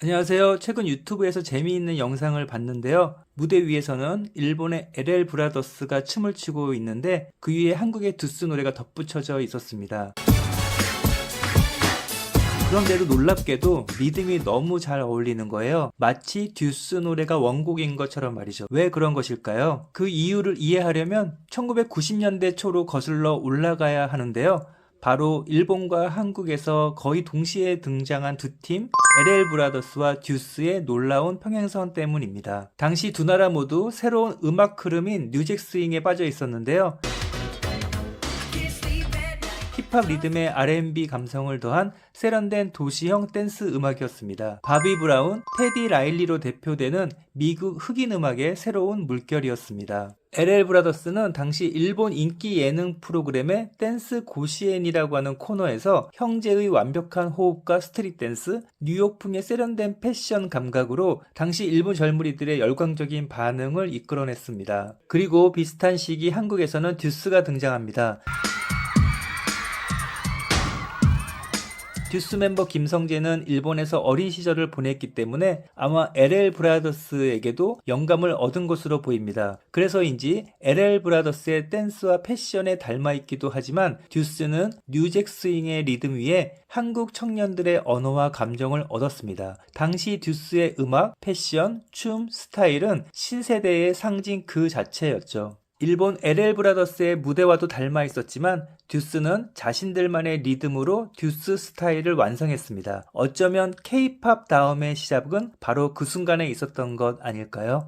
안녕하세요. 최근 유튜브에서 재미있는 영상을 봤는데요. 무대 위에서는 일본의 LL 브라더스가 춤을 추고 있는데 그 위에 한국의 두스 노래가 덧붙여져 있었습니다. 그런데도 놀랍게도 리듬이 너무 잘 어울리는 거예요. 마치 듀스 노래가 원곡인 것처럼 말이죠. 왜 그런 것일까요? 그 이유를 이해하려면 1990년대 초로 거슬러 올라가야 하는데요. 바로 일본과 한국에서 거의 동시에 등장한 두 팀, LL 브라더스와 듀스의 놀라운 평행선 때문입니다. 당시 두 나라 모두 새로운 음악 흐름인 뉴잭 스윙에 빠져 있었는데요. 힙합 리듬에 R&B 감성을 더한 세련된 도시형 댄스 음악이었습니다. 바비 브라운, 테디 라일리로 대표되는 미국 흑인 음악의 새로운 물결이었습니다. LL 브라더스는 당시 일본 인기 예능 프로그램의 댄스 고시엔이라고 하는 코너에서 형제의 완벽한 호흡과 스트릿 댄스, 뉴욕풍의 세련된 패션 감각으로 당시 일본 젊은이들의 열광적인 반응을 이끌어냈습니다. 그리고 비슷한 시기 한국에서는 듀스가 등장합니다. 듀스 멤버 김성재는 일본에서 어린 시절을 보냈기 때문에 아마 LL 브라더스에게도 영감을 얻은 것으로 보입니다. 그래서인지 LL 브라더스의 댄스와 패션에 닮아 있기도 하지만 듀스는 뉴잭 스윙의 리듬 위에 한국 청년들의 언어와 감정을 얻었습니다. 당시 듀스의 음악, 패션, 춤, 스타일은 신세대의 상징 그 자체였죠. 일본 LL 브라더스의 무대와도 닮아 있었지만 듀스는 자신들만의 리듬으로 듀스 스타일을 완성했습니다. 어쩌면 K-팝 다음의 시작은 바로 그 순간에 있었던 것 아닐까요?